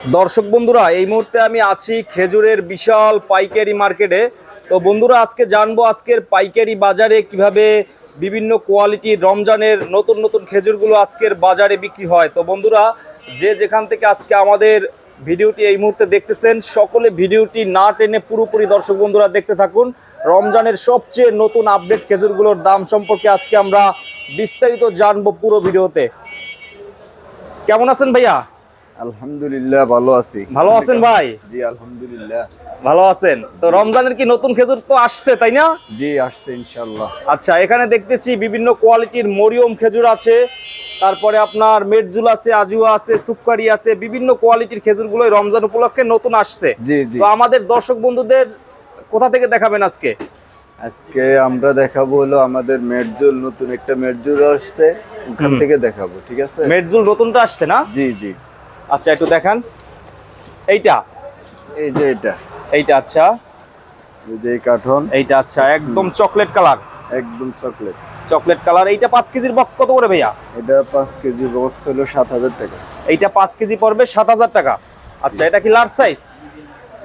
দর্শক বন্ধুরা, এই মুহূর্তে আমি আছি খেজুরের বিশাল পাইকারি মার্কেটে। তো বন্ধুরা, আজকে জানব আজকের পাইকারি বাজারে কীভাবে বিভিন্ন কোয়ালিটির রমজানের নতুন নতুন খেজুরগুলো আজকের বাজারে বিক্রি হয়। তো বন্ধুরা, যে যেখান থেকে আজকে আমাদের ভিডিওটি এই মুহূর্তে দেখতেছেন, সকলে ভিডিওটি না টেনে পুরোপুরি দর্শক বন্ধুরা দেখতে থাকুন। রমজানের সবচেয়ে নতুন আপডেট খেজুরগুলোর দাম সম্পর্কে আজকে আমরা বিস্তারিত জানব পুরো ভিডিওতে। কেমন আছেন ভাইয়া? আলহামদুলিল্লাহ ভালো আছি। ভালো আছেন ভাই? জি আলহামদুলিল্লাহ। ভালো আছেন। তো রমজানের কি নতুন খেজুর তো আসছে তাই না? জি আসছে ইনশাল্লাহ আচ্ছা এখানে দেখতেছি বিভিন্ন কোয়ালিটির মরিয়ম খেজুর আছে। তারপরে আপনার মেটজুল আছে আজিওয়া আছে সুপকারি আছে বিভিন্ন কোয়ালিটির খেজুরগুলো রমজান উপলক্ষে নতুন আসছে। জি জি। তো আমাদের দর্শক বন্ধুদের কোথা থেকে দেখাবেন আজকে? আজকে আমরা দেখাবো হলো আমাদের মেটজুল নতুন একটা মেটজুল আসছে। ওখান থেকে দেখাবো ঠিক আছে? মেটজুল নতুনটা আসছে না? জি জি। আচ্ছা একটু দেখান। এইটা? এই যে এটা। এইটা আচ্ছা। এই যে কার্টন। এইটা আচ্ছা একদম চকলেট কালার। একদম চকলেট। Chocolate colour. এইটা পাঁচ কেজির বক্স কত করে ভাইয়া? এটা পাঁচ কেজি বক্স হলো সাত হাজার টাকা। এইটা পাঁচ কেজি পড়বে সাত হাজার টাকা। আচ্ছা এটা কি লার্জ সাইজ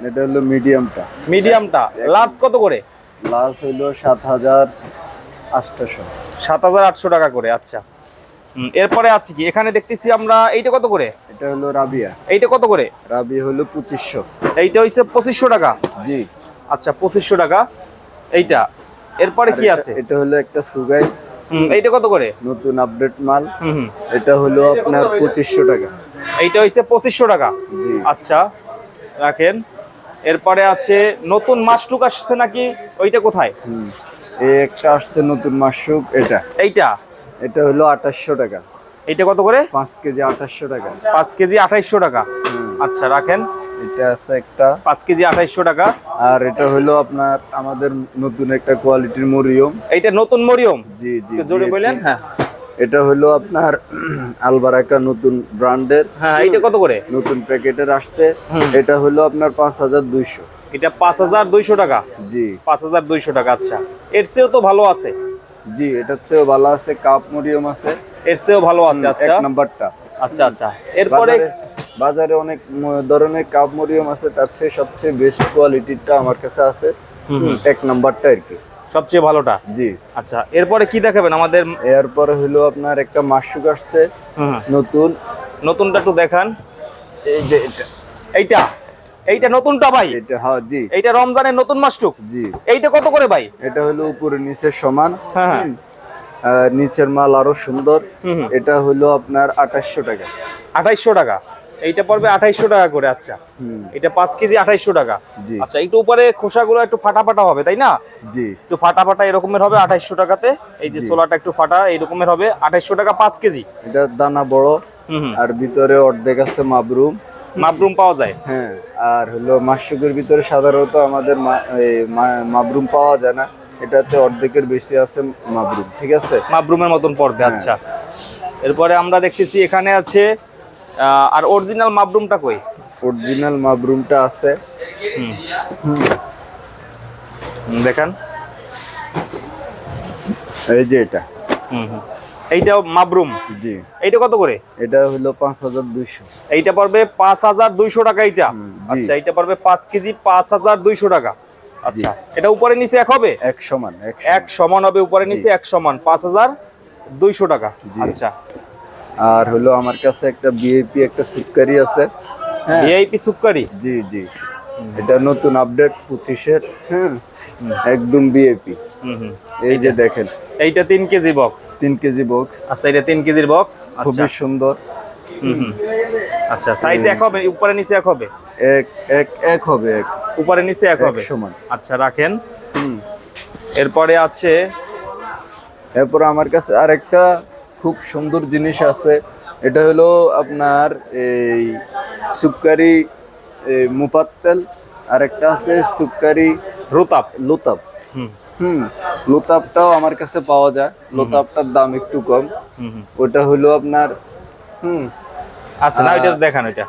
এটা হলো মিডিয়ামটা মিডিয়ামটা লার্জ কত করে? লাস্ট হলো সাত হাজার আটশোশো সাত হাজার আটশো টাকা করে আচ্ছা। এরপরে আছে কি? এখানে দেখতেছি আমরা এইটা কত করে? এটা হলো রাবিয়া। এইটা কত করে? রাবি হলো পঁচিশশো। এইটা হইছে পঁচিশশো টাকা? জি। আচ্ছা পঁচিশশো টাকা। এইটা। এরপরে কি আছে? এটা হলো একটা সুগাই। এইটা কত করে? নতুন আপডেট মাল। এটা হলো আপনার পঁচিশশো টাকা। এইটা হইছে পঁচিশশো টাকা? আচ্ছা রাখেন। এরপরে আছে নতুন মাছটুক আসছে নাকি? ওইটা কোথায়? হুম। একটা আসছে নতুন মাশরুম এটা। এইটা? এটা হলো আঠাশশো টাকা। এইটা কত করে? পাঁচ কেজি আঠাশশো টাকা। পাঁচ কেজি আঠাইশশো টাকা। আচ্ছা রাখেন। এটা আছে একটা। পাঁচ কেজি আঠাইশশো টাকা। আর এটা হলো আপনার আমাদের নতুন একটা কোয়ালিটির মরিয়ম। এটা নতুন মরিয়ম? জি জি জোরে জি, বললেন হ্যাঁ। এটা হলো আপনার আলবারাকা নতুন ব্র্যান্ডের। হ্যাঁ এটা কত করে? নতুন প্যাকেটের আসছে। এটা হলো আপনার পাঁচ হাজার দুইশো। এটা পাঁচ হাজার দুইশো টাকা? জি। পাঁচ হাজার দুইশো টাকা আচ্ছা। এর চেয়েও তো ভালো আছে। জি এটা হচ্ছে ভালো আছে। কাপ মরিয়ম আছে। এর চেয়েও ভালো আছে আচ্ছা। নাম্বারটা। আচ্ছা আচ্ছা। এরপরে বাজারে অনেক ধরনের কাপ মরিয়ম আছে তার চেয়ে সবচেয়ে বেস্ট কোয়ালিটিটা আমার কাছে আছে। এক নাম্বারটা আর কি। সবচেয়ে ভালোটা? জি। আচ্ছা এরপরে কি দেখাবেন? আমাদের এরপরে হলো আপনার একটা মাশরুক আসছে নতুন। নতুনটা একটু দেখান। এই যে এটা। এইটা? এইটা নতুনটা ভাই? এটা হ্যাঁ জি। এইটা রমজানের নতুন মাসটুক জি। এইটা কত করে ভাই? এটা হলো উপরে নিচে সমান। হ্যাঁ, হ্যাঁ। নিচের মাল আরও সুন্দর। এটা হলো আপনার আঠাশশো টাকা। আঠাইশশো টাকা। এইটা পড়বে আঠাইশশো টাকা করে আচ্ছা। এটা পাঁচ কেজি আঠাইশশো টাকা। জি। আচ্ছা একটু উপরে খোসাগুলো একটু ফাটা ফাটা হবে তাই না? জি। একটু ফাটা ফাটা এরকমের হবে আঠাইশশো টাকাতে। এই যে সোলাটা একটু ফাটা এইরকমের হবে আঠাইশশো টাকা পাঁচ কেজি। এটা দানা বড় আর ভিতরে অর্ধেক আছে মাবরুম। মাবরুম পাওয়া যায়। হ্যাঁ আর হলো মাশরুকের ভিতরে সাধারণত আমাদের মাবরুম পাওয়া যায় না। এটাতে অর্ধেকের বেশি আছে মাবরুম ঠিক আছে? মাবরুমের মতন পড়বে আচ্ছা। এরপরে আমরা দেখতেছি এখানে আছে আর অরিজিনাল মাবরুমটা কই? অরিজিনাল মাবরুমটা আছে। হুম, দেখান। এই যে এটা। হুম হুম। এইটা মাবরুম? জি। এইটা কত করে? এটা হলো পাঁচ হাজার দুইশো। এইটা পড়বে পাঁচ হাজার দুইশো টাকা এইটা। আচ্ছা এইটা পড়বে পাঁচ কেজি পাঁচ হাজার দুইশো টাকা। আচ্ছা এটা উপরে নিচে এক হবে? এক সমান এক সমান। হবে উপরে নিচে এক সমান পাঁচ হাজার দুইশো টাকা। আচ্ছা। আর হলো আমার কাছে একটা বিএপি একটা সুটকারি আছে। হ্যাঁ। ভিআইপি সুপকারি জি জি। এটা নতুন আপডেট পঁচিশের। হ্যাঁ। একদম বিএপি হুম হুম। এই যে দেখেন। এইটা তিন কেজি বক্স তিন কেজি বক্স আচ্ছা এটা তিন কেজির বক্স আচ্ছা। খুবই সুন্দর। হুম হুম। আচ্ছা সাইজ এক হবে উপরে নিচে এক হবে? এক এক এক হবে এক। উপরে নিচে এক হবে? সমান। আচ্ছা রাখেন। এরপরে আছে এরপর আমার কাছে আরেকটা খুব সুন্দর জিনিস আছে। এটা হলো আপনার এই সুপকারি মুপাত্তেল আর একটা আছে সুপকারি রুতাপ লোতাপ। হুম। হুম লোতাপটাও আমার কাছে পাওয়া যায়। লোতাপটার দাম একটু কম। ওটা হলো আপনার হুম। আচ্ছা না ওইটা দেখান ওইটা।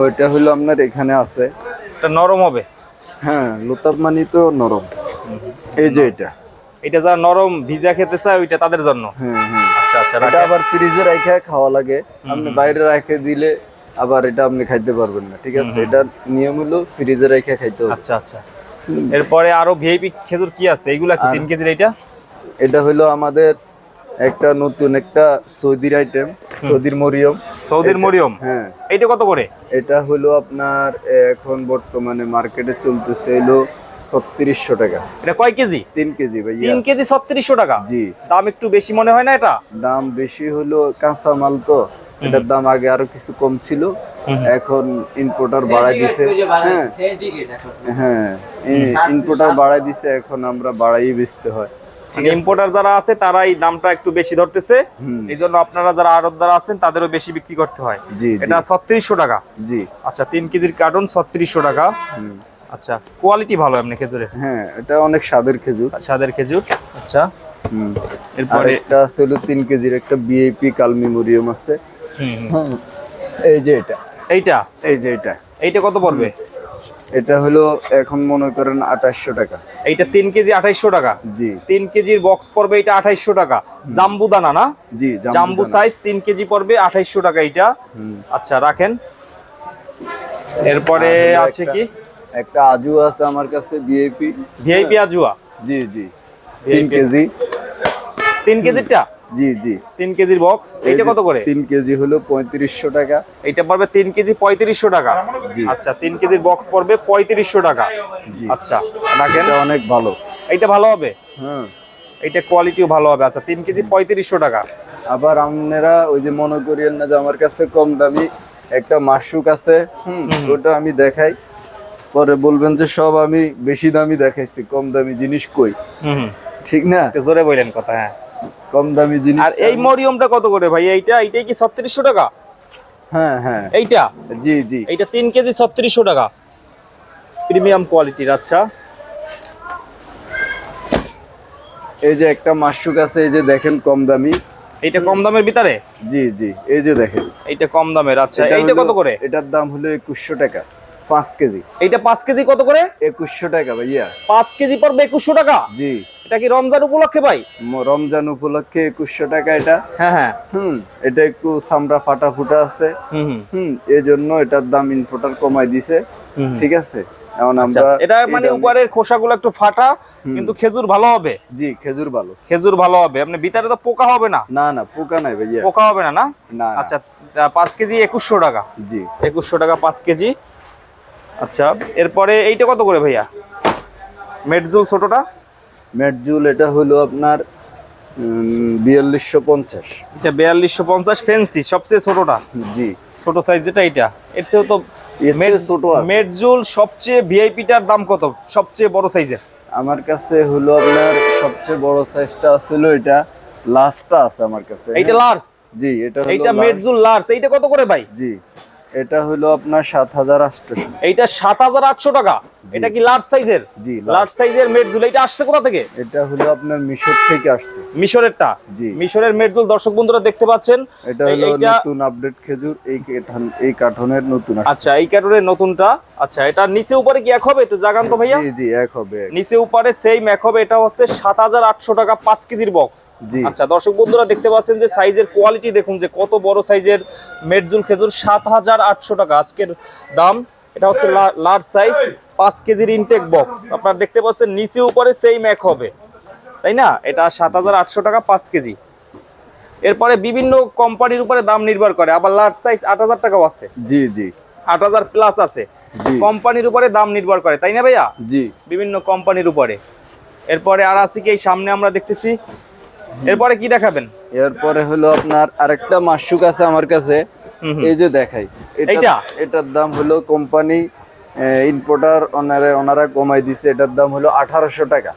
ওইটা হলো আপনার এখানে আছে। এটা নরম হবে? হ্যাঁ লোতাপ মানি তো নরম। এই যে এটা। এটা যারা নরম ভিজা খেতে চায় ওইটা তাদের জন্য? হ্যাঁ হ্যাঁ। আচ্ছা আচ্ছা এটা আবার ফ্রিজে রাখা খাওয়া লাগে। আপনি বাইরে রেখে দিলে আবার এটা আপনি খাইতে পারবেন না ঠিক আছে? এটা নিয়ম হলো ফ্রিজে রেখে খাইতে হবে। আচ্ছা আচ্ছা। এরপরে আরও ভিআইপি খেজুর কি আছে? এগুলা কি তিন কেজির এইটা? এটা হলো আমাদের একটা নতুন একটা সৌদির আইটেম সৌদির মরিয়ম। সৌদির মরিয়ম? হ্যাঁ। এটা কত করে? এটা হলো আপনার এখন বর্তমানে মার্কেটে চলতেছে হলো ছত্রিশশো টাকা। এটা কয় কেজি? তিন কেজি ভাইয়া। তিন কেজি ছত্রিশশো টাকা? জি। দাম একটু বেশি মনে হয় না এটা? দাম বেশি হলো কাঁচা মাল তো। এটার দাম আগে আরও কিছু কম ছিল। এখন ইনপোর্টার বাড়াই দিছে। হ্যাঁ। হ্যাঁ ইনপোর্টার বাড়াই দিছে এখন আমরা বাড়াই বেচতে হয়। ইম্পোর্টার যারা আছে তারা এই দামটা একটু বেশি ধরতেছে। এই জন্য আপনারা যারা আড়তদার আছেন তাদেরও বেশি বিক্রি করতে হয়। এটা ছত্রিশশো টাকা। জি। আচ্ছা তিন কেজির কার্টন ছত্রিশশো টাকা। আচ্ছা কোয়ালিটি ভালো এমনি খেজুরের? হ্যাঁ এটা অনেক স্বাদের খেজুর। সাদের খেজুর আচ্ছা। হুম। এরপরে একটা আছে হলো তিন কেজির একটা বিএপি কালমি মরিয়ম আছে। এই যে এটা। এইটা? এই যে এটা। এইটা কত পড়বে? এটা হলো এখন মনে করেন আঠাশশো টাকা। এইটা তিন কেজি আঠাইশশো টাকা? জি। তিন কেজির বক্স পড়বে এটা আঠাইশশো টাকা। জাম্বু দানা না? জি জাম্বু সাইজ তিন কেজি পড়বে আঠাইশশো টাকা এইটা। আচ্ছা রাখেন। এরপরে আছে কি? একটা আজু আছে আমার কাছে বিএপি ভিআইপি আজুয়া? জি জি। তিন কেজি। তিন কেজিরটা? জি জি। তিন কেজির বক্স এইটা কত করে? তিন কেজি হলো পঁয়ত্রিশশো টাকা। এইটা পড়বে তিন কেজি পঁয়ত্রিশশো টাকা। আচ্ছা তিন কেজির বক্স পড়বে পঁয়ত্রিশশো টাকা। আচ্ছা রাখেন। অনেক ভালো। এইটা ভালো হবে? হ্যাঁ এইটা কোয়ালিটিও ভালো হবে। আচ্ছা তিন কেজি পঁয়ত্রিশশো টাকা। আবার আপনারা ওই যে মনে করিয়েন না যে আমার কাছে কম দামি একটা মাসুক আছে হুম ওটা আমি দেখাই। পরে বলবেন যে সব আমি বেশি দামি দেখাইছি কম দামি জিনিস কই? হুম। ঠিক না? জোরে বললেন কথা হ্যাঁ। কম দামি জিনিস আর এই মরিয়মটা কত করে ভাই? এইটা এইটাই কি ছত্রিশশো টাকা? হ্যাঁ হ্যাঁ। এইটা? জি জি। এইটা তিন কেজি ছত্রিশশো টাকা। প্রিমিয়াম কোয়ালিটির আচ্ছা। এই যে একটা মাসুক আছে এই যে দেখেন কম দামি। কম দামের ভিতরে? জি জি এই যে দেখেন। এইটা কম দামের আচ্ছা। এইটা কত করে? এটার দাম হলো একুশশো টাকা পাঁচ কেজি। এইটা পাঁচ কেজি কত করে? একুশশো টাকা ভাইয়া। পাঁচ কেজি পড়বে একুশশো টাকা? জি। এটা কি রমজান উপলক্ষে ভাই? রমজান উপলক্ষে একুশশো টাকা এটা। হ্যাঁ হ্যাঁ। হুম এটা একটু সামরা ফাটা ফুটা আছে। হুম এই জন্য এটার দাম ইনফোটার কমাই দিছে। ঠিক আছে? এখন আচ্ছা, আমরা আচ্ছা। এটা মানে উপরের খোসাগুলো একটু ফাটা কিন্তু খেজুর ভালো হবে? জি খেজুর ভালো। খেজুর ভালো হবে। আপনি ভিতরে তো পোকা হবে না? না না পোকা নাই ভাইয়া। পোকা হবে না না? না না। আচ্ছা পাঁচ কেজি একুশশো টাকা। জি। একুশশো টাকা পাঁচ কেজি। আচ্ছা এরপরে এইটা কত করে ভাইয়া? মেটজুল ছোটটা? মেটজুল এটা হলো আপনার বিয়াল্লিশশো পঞ্চাশ। এটা বিয়াল্লিশশো পঞ্চাশ ফেন্সি সবচেয়ে ছোটটা? জি। ছোট সাইজ যেটা এটা? এর চেয়েও তো ছোট। মেটজুল সবচেয়ে ভিআইপিটার দাম কত? সবচেয়ে বড় সাইজের আমার কাছে হলো আপনার সবচেয়ে বড় সাইজটা ছিল এটা লাস্টটা আছে আমার কাছে। এইটা লার্জ জি এটা এইটা মেটজুল লার্জ এইটা কত করে ভাই? জি এটা হলো আপনার সাত হাজার আটশোশো এইটা সাত হাজার আটশো টাকা। এটা কি লার্জ সাইজের জি, লার্জ সাইজের মেটজুল এইটা আসছে কোথা থেকে? এটা হলো আপনার মিশর থেকে আসছে। মিশরেরটা? জি। মিশরের মেটজুল দর্শক বন্ধুরা দেখতে পাচ্ছেন। এটা হলো নতুন আপডেট খেজুর এই এই কাঠনের নতুন আসছে। আচ্ছা এই ক্যাটোরের নতুনটা। আচ্ছা এটা নিচে উপরে কি এক হবে? একটু জাগান তো ভাইয়া। জি জি এক হবে নিচে উপরে সেম এক হবে। এটা হচ্ছে সাত হাজার আটশো টাকা পাঁচ কেজির বক্স জি। আচ্ছা দর্শক বন্ধুরা দেখতে পাচ্ছেন যে সাইজের কোয়ালিটি দেখুন যে কত বড় সাইজের মেটজুল খেজুর সাত হাজার আটশো টাকা। আজকের দাম এটা হচ্ছে লার্জ সাইজ পাঁচ কেজির ইনটেক বক্স আপনারা দেখতে পাচ্ছেন নিচে উপরে সেম এক হবে। তাই না? এটা সাত হাজার আটশো টাকা পাঁচ কেজি। এরপরে বিভিন্ন কোম্পানির উপরে দাম নির্ভর করে। আবার লার্জ সাইজ আট হাজার টাকাও আছে। জি জি। আট হাজার প্লাস আছে। কোম্পানির উপরে দাম নির্ভর করে। তাই না ভাইয়া? জি। বিভিন্ন কোম্পানির উপরে। এরপরে আর আছে কি? এই সামনে আমরা দেখতেছি। এরপরে কি দেখাবেন? এরপরে হলো আপনার আরেকটা মাসুক আছে আমার কাছে। এই যে দেখাই এটা-? এটার দাম হলো কোম্পানি ইম্পোর্টার ওনারা ওনারা কমাই দিছে এটার দাম হলো আঠারোশো টাকা।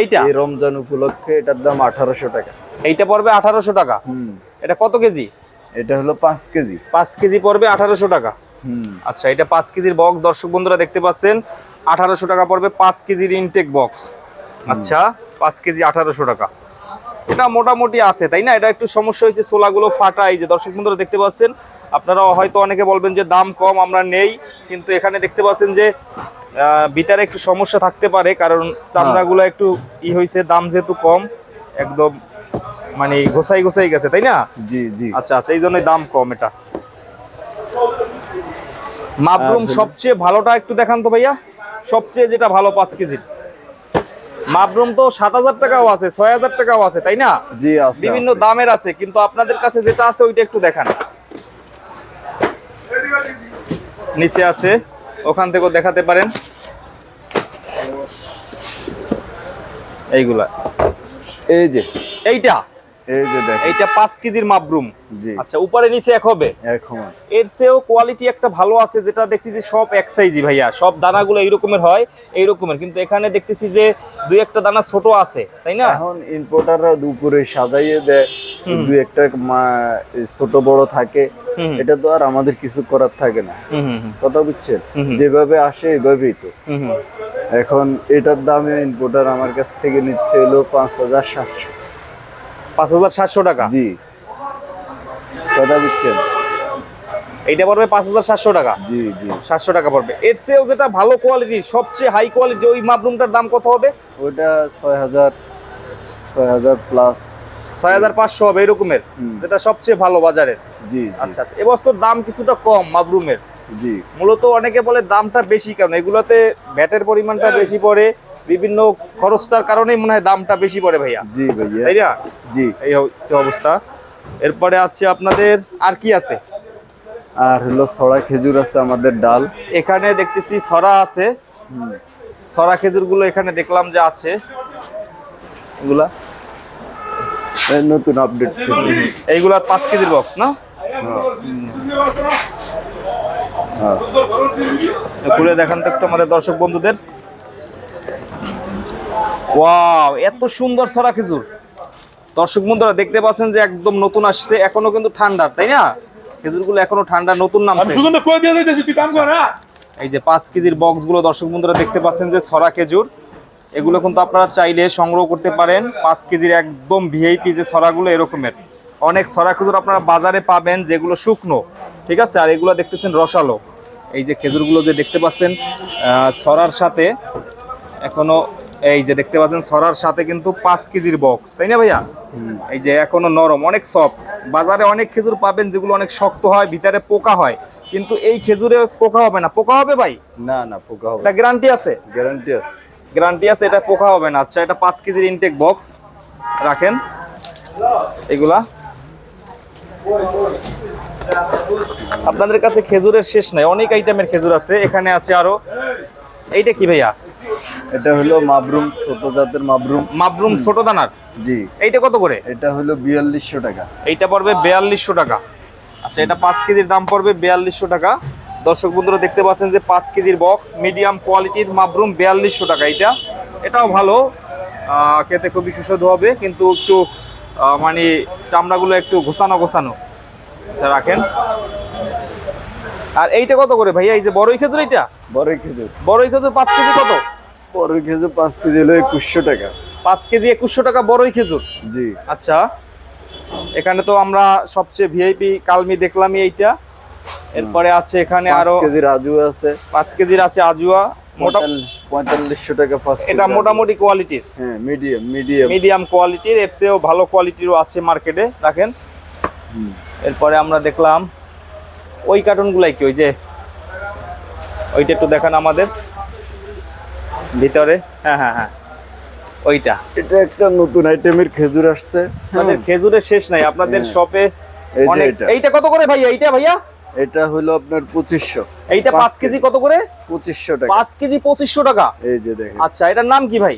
এইটা? এই রমজান উপলক্ষে এটার দাম আঠারোশো টাকা। এইটা পড়বে আঠারোশো টাকা? হুম। এটা কত কেজি? এটা হলো পাঁচ কেজি। পাঁচ কেজি পড়বে আঠারোশো টাকা। হুম। আচ্ছা এটা পাঁচ কেজির বক্স। দর্শক বন্ধুরা দেখতে পাচ্ছেন আঠারোশো টাকা পড়বে পাঁচ কেজির ইনটেক বক্স আচ্ছা পাঁচ কেজি আঠারোশো টাকা। এটা মোটামুটি আছে তাই না? এটা একটু সমস্যা হয়েছে সোলাগুলো ফাটা এই যে দর্শক বন্ধুরা দেখতে পাচ্ছেন আপনারা হয়তো অনেকে বলবেন যে দাম কম আমরা নেই কিন্তু এখানে দেখতে পাচ্ছেন যে ভিতরে একটু সমস্যা থাকতে পারে কারণ চামড়াগুলো একটু ই হয়েছে দাম যেহেতু কম একদম মানে গোসাই গোসাই গেছে তাই না? জি জি। আচ্ছা আচ্ছা এই জন্যই দাম কম এটা। মাবরুম সবচেয়ে ভালোটা একটু দেখান তো ভাইয়া। সবচেয়ে যেটা ভালো পাঁচ কেজির। মাবরুম তো সাত হাজার টাকাও আছে ছয় হাজার টাকাও আছে তাই না? জি আছে বিভিন্ন দামের আছে কিন্তু আপনাদের কাছে যেটা আছে ওইটা একটু দেখান। নিচে আছে ওখান থেকেও দেখাতে পারেন। এইগুলা। এই যে। এইটা? এই যে দেখেন। এইটা পাঁচ কেজির মাবরুম। জি। আচ্ছা উপরে নিচে এক হবে? এর চেয়েও কোয়ালিটি একটা ভালো আছে যেটা দেখছি যে সব এক সাইজই ভাইয়া। সব দানাগুলো এই রকমের হয় এই রকমের কিন্তু এখানে দেখতেছি যে দুই একটা দানা ছোট আছে তাই না? এখন ইম্পোর্টাররা দুপুরে সাজাইয়ে দেয় দুই একটা ছোট বড় থাকে। এটা তো আর আমাদের কিছু করার থাকে না। কথা বুঝছেন? যেভাবে আসে এভাবেই তো। এখন এটার দামে ইম্পোর্টার আমার কাছ থেকে নিচ্ছে হলো পাঁচ হাজার সাতশো। পাঁচ হাজার সাতশো টাকা। জি। কথা বুঝছেন এইটা পড়বে পাঁচ হাজার সাতশো টাকা। জি জি। সাতশো টাকা পড়বে। এর চেয়েও যেটা ভালো কোয়ালিটি সবচেয়ে হাই কোয়ালিটি ওই মাবরুমটার দাম কত হবে? ওটা ছয় হাজার ছয় হাজার প্লাস ছয় হাজার পাঁচশো হবে এরকমের যেটা সবচেয়ে ভালো বাজারের। জি আচ্ছা আচ্ছা। এবছর দাম কিছুটা কম মাবরুমের। জি। মূলত অনেকে বলে দামটা বেশি কারণ এগুলোতে ভ্যাটের পরিমাণটা বেশি পড়ে বিভিন্ন খরচটার কারণেই মনে হয় দামটা বেশি পড়ে ভাইয়া। জি ভাইয়া। তাই না? জি। এই হচ্ছে অবস্থা। এরপরে আছে আপনাদের আর কি আছে? আর হলো ছড়া খেজুর আছে আমাদের ডাল। এখানে দেখতেছি ছড়া আছে। ছড়া খেজুরগুলো এখানে দেখলাম যে আছে। এগুলা? এই নতুন আপডেট এইগুলা পাঁচ কেজির বক্স না? হ্যাঁ। খুলে দেখান তো একটু আমাদের দর্শক বন্ধুদের। ওয়াও এত সুন্দর ছড়া খেজুর। দর্শক বন্ধুরা দেখতে পাচ্ছেন যে একদম নতুন আসছে এখনও কিন্তু ঠান্ডা তাই না? খেজুরগুলো এখনও ঠান্ডা নতুন কর হ্যাঁ? এই যে পাঁচ কেজির বক্সগুলো দর্শক বন্ধুরা দেখতে পাচ্ছেন যে ছড়া খেজুর। এগুলো কিন্তু আপনারা চাইলে সংগ্রহ করতে পারেন। পাঁচ কেজির একদম ভিআইপি যে ছড়াগুলো এরকমের। অনেক ছড়া খেজুর আপনারা বাজারে পাবেন যেগুলো শুকনো ঠিক আছে? আর এগুলো দেখতেছেন রসালো। এই যে খেজুরগুলো যে দেখতে পাচ্ছেন ছড়ার সাথে এখনও এই যে দেখতে পাচ্ছেন সরার সাথে কিন্তু পাঁচ কেজির বক্স তাই না ভাইয়া? এই যে এখনও নরম অনেক সফট বাজারে অনেক খেজুর পাবেন যেগুলো অনেক শক্ত হয় ভিতরে পোকা হয়। কিন্তু এই খেজুরে পোকা হবে না। পোকা হবে ভাই? না না পোকা হবে এটা গ্যারান্টি আছে? গ্যারান্টি আছে। গ্যারান্টি আছে এটা পোকা হবে না। আচ্ছা এটা পাঁচ কেজির ইনটেক বক্স রাখেন। এগুলা। আপনাদের কাছে খেজুরের শেষ নাই। অনেক আইটেমের খেজুর আছে। এখানে আছে আরও এইটা কি ভাইয়া? এটা হলো মাবরুম ছোট জাতের মাবরুম। মাবরুম ছোট দানার? জি। এইটা কত করে? এটা হলো বিয়াল্লিশশো টাকা। এইটা পড়বে বেয়াল্লিশশো টাকা। আচ্ছা এটা পাঁচ কেজির দাম পড়বে বেয়াল্লিশশো টাকা। দর্শক বন্ধুরা দেখতে পাচ্ছেন যে পাঁচ কেজির বক্স মিডিয়াম কোয়ালিটির মাবরুম বেয়াল্লিশশো টাকা এটা এটাও ভালো। খেতে খুবই সুস্বাদু হবে কিন্তু একটু মানে চামড়াগুলো একটু ঘোষানো ঘোষানো। আচ্ছা রাখেন। আর এইটা কত করে ভাইয়া? এই যে বড়ই খেজুর এইটা? বড়ই খেজুর। বড়ই খেজুর পাঁচ কেজি কত? বড়ই খেজুর পাঁচ কেজি হলো একুশশো টাকা। পাঁচ কেজি একুশশো টাকা বড়ই খেজুর? জি। আচ্ছা। এখানে তো আমরা সবচেয়ে ভিআইপি কালমি দেখলামই এইটা। এরপরে আছে এখানে আরও কেজি রাজু আছে। পাঁচ কেজির আছে আজুয়া। মোটা পঁয়তাল্লিশশো টাকা পাঁচ এটা মোটামুটি কোয়ালিটির হ্যাঁ মিডিয়াম মিডিয়াম মিডিয়াম কোয়ালিটির এর চেয়েও ভালো কোয়ালিটিরও আছে মার্কেটে রাখেন এরপরে আমরা দেখলাম ওই কার্টুনগুলাই কি ওই যে ওইটা একটু দেখান আমাদের। ভিতরে হ্যাঁ হ্যাঁ হ্যাঁ ওইটা। এটা একটা নতুন আইটেমের খেজুর আসছে। আপনাদের খেজুরের শেষ নাই আপনাদের শপে হ্যাঁ। অনেক এইটা। কত করে ভাইয়া এইটা ভাইয়া? এটা হলো আপনার পঁচিশশো। এইটা পাঁচ কেজি। কত করে? পঁচিশশো টাকা। পাঁচ কেজি পঁচিশশো টাকা। এই যে দেখেন। আচ্ছা এটার নাম কি ভাই?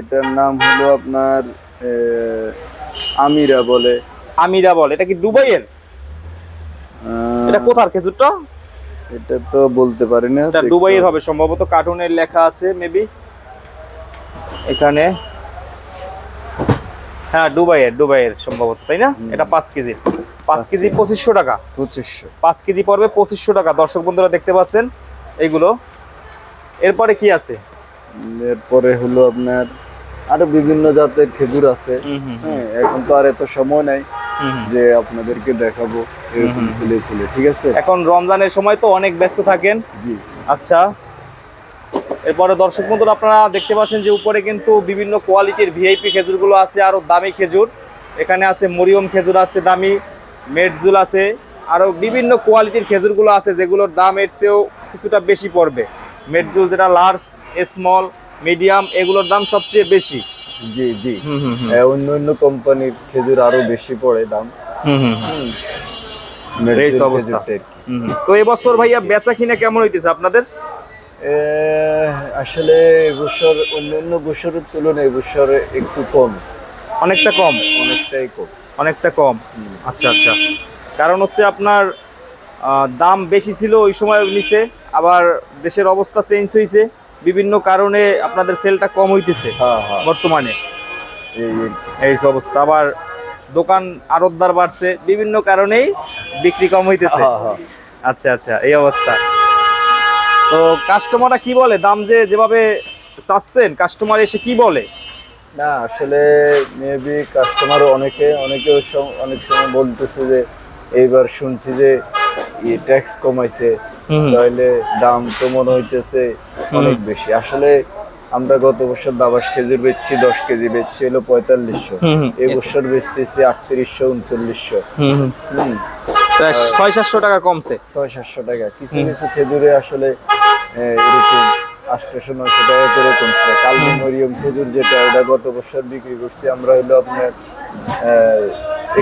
এটার নাম হলো আপনার আমিরা বলে। আমিরা বল এটা কি দুবাইয়ের? এটা কোথার খেজুরটা? এটা তো বলতে পারি না এটা দুবাইয়ের হবে। সম্ভবত কার্টুনের লেখা আছে মেবি এখানে। হ্যাঁ দুবাইয়ের দুবাইয়ের সম্ভবত তাই না? এটা পাঁচ কেজির। পাঁচ কেজি পঁচিশশো টাকা। পঁচিশশো। পাঁচ কেজি পড়বে পঁচিশশো টাকা। দর্শক বন্ধুরা দেখতে পাচ্ছেন এইগুলো এরপরে কি আছে? এরপরে হলো আপনার আরও বিভিন্ন জাতের খেজুর আছে। হ্যাঁ এখন তো আর এত সময় নাই। যে আপনাদেরকে দেখাবো এরকম খুলে খুলে ঠিক আছে? এখন রমজানের সময় তো অনেক ব্যস্ত থাকেন। জি। আচ্ছা এরপরে দর্শক বন্ধুরা আপনারা দেখতে পাচ্ছেন যে উপরে কিন্তু বিভিন্ন কোয়ালিটির ভিআইপি খেজুরগুলো আছে আরও দামি খেজুর। এখানে আছে মরিয়ম খেজুর আছে দামি মেডজুল আছে আরও বিভিন্ন কোয়ালিটির খেজুরগুলো আছে যেগুলোর দাম এর চেয়েও কিছুটা বেশি পড়বে। মেডজুল যেটা লার্জ স্মল মিডিয়াম এগুলোর দাম সবচেয়ে বেশি। জি জি। অন্য অন্য কোম্পানির খেজুর আরও বেশি পড়ে দাম। হুম হুম হুম। অবস্থা। তো এবছর ভাইয়া বেচা কিনা কেমন হইতেছে আপনাদের? আসলে এবছর অন্যান্য বছরের তুলনায় এবছর একটু কম। অনেকটা কম? অনেকটাই কম। অনেকটা কম? আচ্ছা আচ্ছা। কারণ হচ্ছে আপনার দাম বেশি ছিল ওই সময় নিচে আবার দেশের অবস্থা চেঞ্জ হয়েছে বিভিন্ন কারণে আপনাদের সেলটা কম হইতেছে হ্যাঁ হ্যাঁ। বর্তমানে। এই অবস্থা। আবার দোকান আরতদার বাড়ছে বিভিন্ন কারণেই বিক্রি কম হইতেছে। হ্যাঁ। আচ্ছা আচ্ছা এই অবস্থা। তো কাস্টমাররা কি বলে? দাম যে যেভাবে চাচ্ছেন কাস্টমার এসে কি বলে? না আসলে মেবি কাস্টমার অনেকে অনেকে অনেক সময় বলতেছে যে এইবার শুনছি যে ট্যাক্স কমাইছে। তাহলে দাম তো মনে হইতেছে অনেক বেশি। আসলে আমরা গত বছর দাবাস খেজুর বেচছি দশ কেজি বেচছি হলো পঁয়তাল্লিশশো। হুম, হুম। এই বছর বেচতেছি আটত্রিশশো উনচল্লিশশো। হুম ছয় সাতশো টাকা কমছে। ছয় সাতশো টাকা। কিছু কিছু খেজুরে আসলে এরকম আটশোশো নয়শো টাকা করে কমছে। কালমি মরিয়ম খেজুর যেটা ওটা গত বছর বিক্রি করছি আমরা হলো আপনার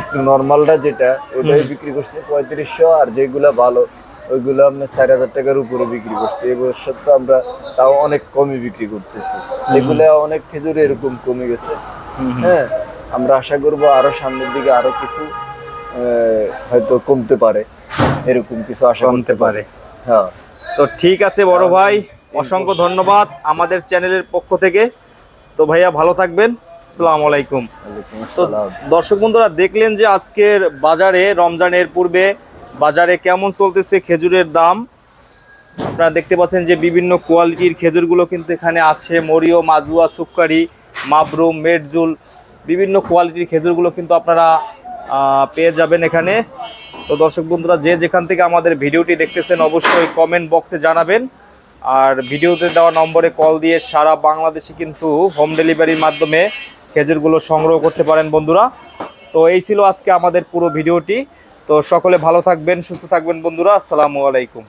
একটু নর্মালটা যেটা ওটাই বিক্রি করছি পঁয়ত্রিশশো আর যেগুলা ভালো ওইগুলো আপনার চার হাজার টাকার উপরে বিক্রি করছি। এই বছর তো আমরা তাও অনেক কমই বিক্রি করতেছি। এগুলা অনেক খেজুর এরকম কমে গেছে। হ্যাঁ আমরা আশা করব আরও সামনের দিকে আরও কিছু হয়তো কমতে পারে। এরকম কিছু আশা কমতে পারে। হ্যাঁ। তো ঠিক আছে বড় ভাই অসংখ্য ধন্যবাদ আমাদের চ্যানেলের পক্ষ থেকে। তো ভাইয়া ভালো থাকবেন। আসসালামু আলাইকুম। তো দর্শক বন্ধুরা দেখলেন যে আজকের বাজারে রমজানের পূর্বে বাজারে কেমন চলতেছে খেজুরের দাম? আপনারা দেখতে পাচ্ছেন যে বিভিন্ন কোয়ালিটির খেজুরগুলো কিন্তু এখানে আছে। মরিও, মাজুয়া সুক্কারি মাবরুম মেডজুল বিভিন্ন কোয়ালিটির খেজুরগুলো কিন্তু আপনারা পেয়ে যাবেন এখানে। তো দর্শক বন্ধুরা, যে যেখান থেকে আমাদের ভিডিওটি দেখতেছেন অবশ্যই কমেন্ট বক্সে জানাবেন। আর ভিডিওতে দেওয়া নম্বরে কল দিয়ে সারা বাংলাদেশে কিন্তু হোম ডেলিভারির মাধ্যমে খেজুরগুলো সংগ্রহ করতে পারেন বন্ধুরা। তো এই ছিল আজকে আমাদের পুরো ভিডিওটি। তো সকলে ভালো থাকবেন সুস্থ থাকবেন বন্ধুরা আসসালামু আলাইকুম।